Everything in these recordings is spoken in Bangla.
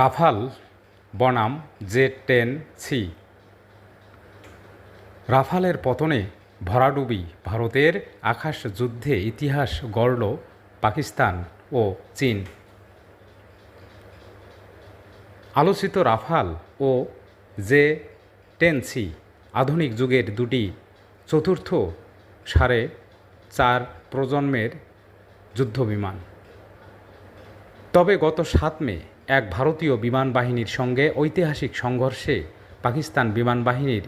রাফাল, বনাম, জেড টেন সি রাফালের পতনে ভরাডুবি ভারতের আকাশ যুদ্ধে ইতিহাস গড়ল পাকিস্তান ও চীন। আলোচিত রাফাল ও জে টেন সি আধুনিক যুগের দুটি চতুর্থ সাড়ে চার প্রজন্মের যুদ্ধবিমান। তবে গত সাত মে এক ভারতীয় বিমান বাহিনীর সঙ্গে ঐতিহাসিক সংঘর্ষে পাকিস্তান বিমান বাহিনীর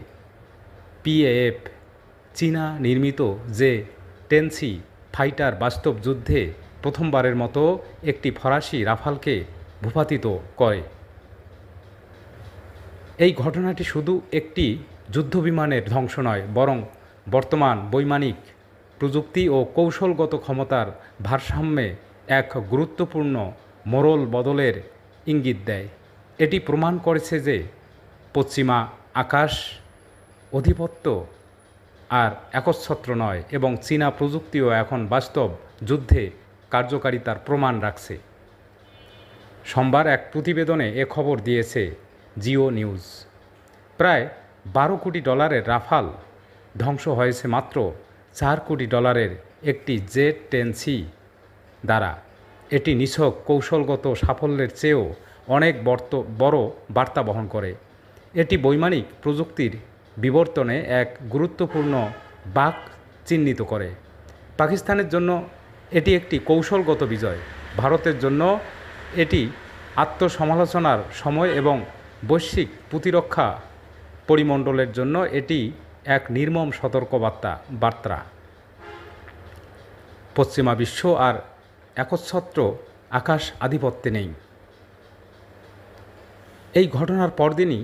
পিএএফ চীনা নির্মিত যে টেনসি ফাইটার বাস্তব যুদ্ধে প্রথমবারের মতো একটি ফরাসি রাফালকে ভূপাতিত করে। এই ঘটনাটি শুধু একটি যুদ্ধবিমানের ধ্বংস নয়, বরং বর্তমান বৈমানিক প্রযুক্তি ও কৌশলগত ক্ষমতার ভারসাম্যে এক গুরুত্বপূর্ণ মোড়ল বদলের ইঙ্গিত দেয়। এটি প্রমাণ করেছে যে পশ্চিমা আকাশ অধিপত্য আর একচ্ছত্র নয় এবং চীনা প্রযুক্তিও এখন বাস্তব যুদ্ধে কার্যকারিতার প্রমাণ রাখছে। সোমবার এক প্রতিবেদনে এ খবর দিয়েছে জিও নিউজ। প্রায় বারো কোটি ডলারের রাফাল ধ্বংস হয়েছে মাত্র চার কোটি ডলারের একটি জেড টেন সি দ্বারা। এটি নিছক কৌশলগত সাফল্যের চেয়েও অনেক বর্ত, বড় বার্তা বহন করে। এটি বৈমানিক প্রযুক্তির বিবর্তনে এক গুরুত্বপূর্ণ বাক চিহ্নিত করে। পাকিস্তানের জন্য এটি একটি কৌশলগত বিজয়। ভারতের জন্য এটি আত্মসমালোচনার সময় এবং বৈশ্বিক প্রতিরক্ষা পরিমণ্ডলের জন্য এটি এক নির্মম সতর্কবার্তা, বার্তা। পশ্চিমা বিশ্ব আর একচ্ছত্র আকাশ আধিপত্যে নেই। এই ঘটনার পরদিনই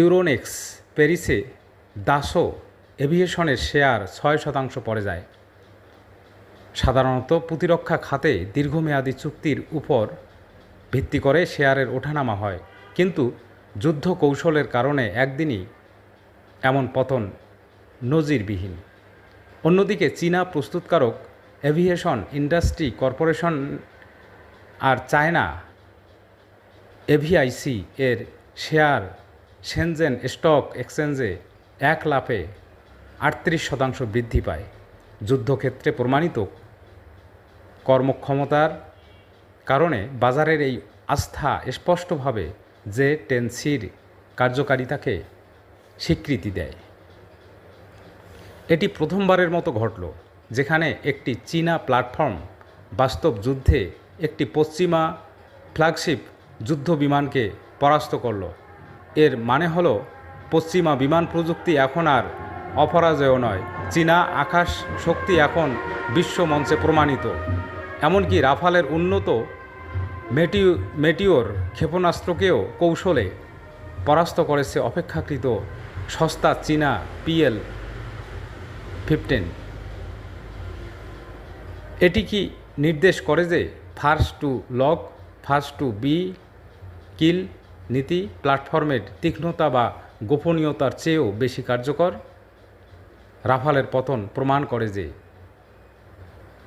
ইউরোনেক্স প্যারিসে দাসো এভিয়েশনের শেয়ার ছয় শতাংশ পড়ে যায়। সাধারণত প্রতিরক্ষা খাতে দীর্ঘমেয়াদী চুক্তির উপর ভিত্তি করে শেয়ারের ওঠানামা হয়, কিন্তু যুদ্ধ কৌশলের কারণে একদিনই এমন পতন নজিরবিহীন। অন্যদিকে চীনা প্রস্তুতকারক এভিয়েশন ইন্ডাস্ট্রি কর্পোরেশন আর চায়না এভিআইসি এর শেয়ার সেনজেন স্টক এক্সচেঞ্জে এক লাফে আটত্রিশ শতাংশ বৃদ্ধি পায়। যুদ্ধক্ষেত্রে প্রমাণিত কর্মক্ষমতার কারণে বাজারের এই আস্থা স্পষ্টভাবে যে টেন্সির কার্যকারিতাকে স্বীকৃতি দেয়। এটি প্রথমবারের মতো ঘটল। যেখানে একটি চীনা প্ল্যাটফর্ম বাস্তব যুদ্ধে একটি পশ্চিমা ফ্ল্যাগশিপ যুদ্ধ বিমানকে পরাস্ত করল। এর মানে হলো, পশ্চিমা বিমান প্রযুক্তি এখন আর অপরাজয় নয়। চীনা আকাশ শক্তি এখন বিশ্ব মঞ্চে প্রমাণিত। এমনকি রাফালের উন্নত মেটিও মেটিওর ক্ষেপণাস্ত্রকেও কৌশলে পরাস্ত করেছে অপেক্ষাকৃত সস্তা চীনা পিএল ফিফটিন। এটি কি নির্দেশ করে যে first to lock, first to be, kill, নীতি, প্ল্যাটফর্মের তীক্ষ্ণতা বা গোপনীয়তার চেয়েও বেশি কার্যকর? রাফালের পতন প্রমাণ করে যে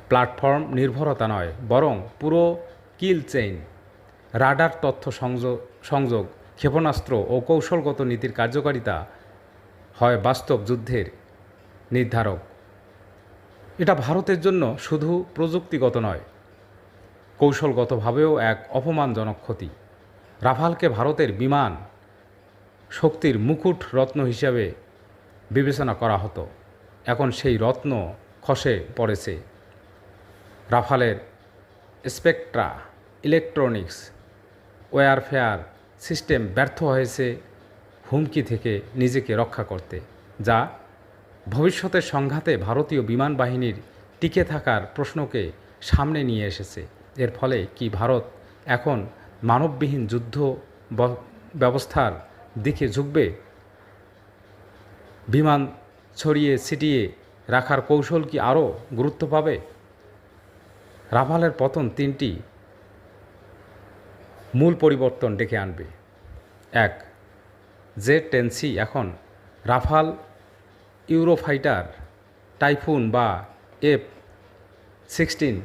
প্ল্যাটফর্ম নির্ভরতা নয়, বরং পুরো কিল চেইন, রাডার তথ্য সংযোগ সংযোগ, ক্ষেপণাস্ত্র ও কৌশলগত নীতির কার্যকারিতা হয় বাস্তব যুদ্ধের নির্ধারক। এটা ভারতের জন্য শুধু প্রযুক্তিগত নয়, কৌশলগতভাবেও এক অপমানজনক ক্ষতি। রাফালকে ভারতের বিমান শক্তির মুকুট রত্ন হিসাবে বিবেচনা করা হতো। এখন সেই রত্ন খসে পড়েছে। রাফালের স্পেকট্রা ইলেকট্রনিক্স ওয়ারফেয়ার সিস্টেম ব্যর্থ হয়েছে হুমকি থেকে নিজেকে রক্ষা করতে, যা ভবিষ্যতের সংঘাতে ভারতীয় বিমান বাহিনীর টিকে থাকার প্রশ্নকে সামনে নিয়ে এসেছে। এর ফলে কি ভারত এখন মানববিহীন যুদ্ধ ব্যবস্থার দিকে ঝুঁকবে? বিমান ছড়িয়ে ছিটিয়ে রাখার কৌশল কি আরও গুরুত্ব পাবে? রাফালের পতন তিনটি মূল পরিবর্তন ডেকে আনবে। এক জে টেনসি এখন রাফাল ইউরোফাইটার, টাইফুন বা এফ সিক্সটিন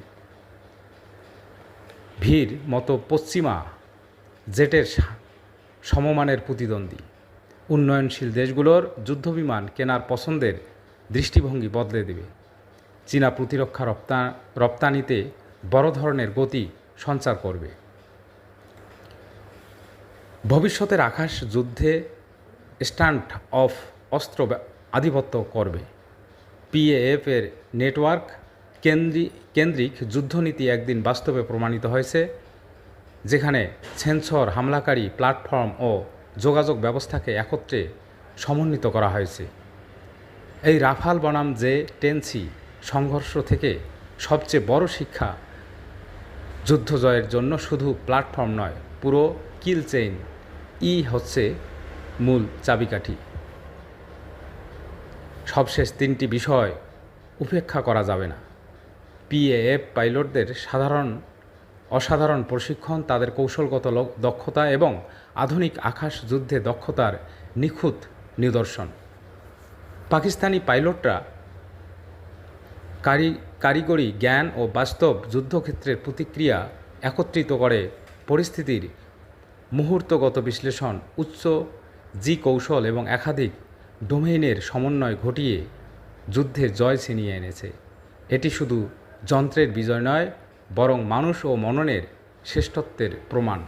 ভির মতো পশ্চিমা জেটের সমমানের প্রতিদ্বন্দ্বী। উন্নয়নশীল দেশগুলোর যুদ্ধবিমান কেনার পছন্দের দৃষ্টিভঙ্গি বদলে দেবে। চীনা প্রতিরক্ষা রপ্তা, রপ্তানিতে বড় ধরনের গতি সঞ্চার করবে। ভবিষ্যতের আকাশ যুদ্ধে স্ট্যান্ড অফ অস্ত্র আধিপত্য করবে। পিএএফ এর নেটওয়ার্ক কেন্দ্রিক যুদ্ধনীতি একদিন বাস্তবে প্রমাণিত হয়েছে, যেখানে সেন্সর, হামলাকারী প্ল্যাটফর্ম ও যোগাযোগ ব্যবস্থাকে একত্রে সমন্বিত করা হয়েছে। এই রাফাল বনাম যে টেনসি সংঘর্ষ থেকে সবচেয়ে বড় শিক্ষা যুদ্ধ জয়ের জন্য শুধু প্ল্যাটফর্ম নয়, পুরো কিল চেইন ই হচ্ছে মূল চাবিকাঠি। সবশেষ তিনটি বিষয় উপেক্ষা করা যাবে না। পিএএফ পাইলটদের সাধারণ, অসাধারণ প্রশিক্ষণ, তাদের কৌশলগত দক্ষতা এবং আধুনিক আকাশ যুদ্ধে দক্ষতার নিখুঁত নিদর্শন। পাকিস্তানি পাইলটরা কারি, কারিগরি জ্ঞান ও বাস্তব যুদ্ধক্ষেত্রের প্রতিক্রিয়া একত্রিত করে পরিস্থিতির মুহূর্তগত বিশ্লেষণ, উচ্চ জি কৌশল এবং একাধিক ডোমেইনের সমন্বয় ঘটিয়ে যুদ্ধের জয় ছিনিয়ে এনেছে। এটি শুধু যন্ত্রের বিজয় নয়, বরং মানুষ ও মননের শ্রেষ্ঠত্বের প্রমাণ।